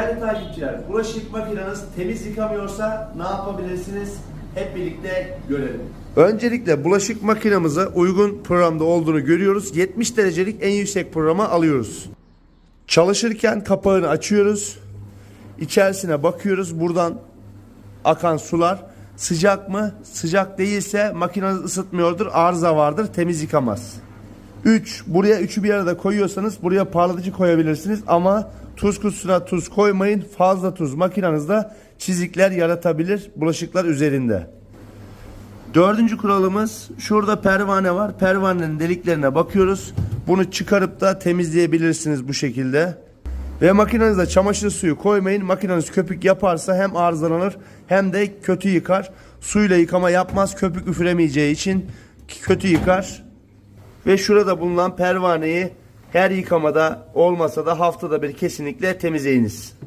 Değerli takipçiler, bulaşık makineniz temiz yıkamıyorsa ne yapabilirsiniz? Hep birlikte görelim. Öncelikle bulaşık makinamıza uygun programda olduğunu görüyoruz. 70 derecelik en yüksek programa alıyoruz. Çalışırken kapağını açıyoruz. İçerisine bakıyoruz. Buradan akan sular sıcak mı? Sıcak değilse makineniz ısıtmıyordur. Arıza vardır. Temiz yıkamaz. 3. Buraya 3'ü bir arada koyuyorsanız buraya parlatıcı koyabilirsiniz ama tuz kutusuna tuz koymayın. Fazla tuz makinenizde çizikler yaratabilir bulaşıklar üzerinde. Dördüncü kuralımız şurada pervane var. Pervanenin deliklerine bakıyoruz. Bunu çıkarıp da temizleyebilirsiniz bu şekilde. Ve makinenize çamaşır suyu koymayın. Makineniz köpük yaparsa hem arızalanır hem de kötü yıkar. Suyla yıkama yapmaz. Köpük üfüremeyeceği için kötü yıkar. Ve şurada bulunan pervaneyi her yıkamada olmasa da haftada bir kesinlikle temizleyiniz.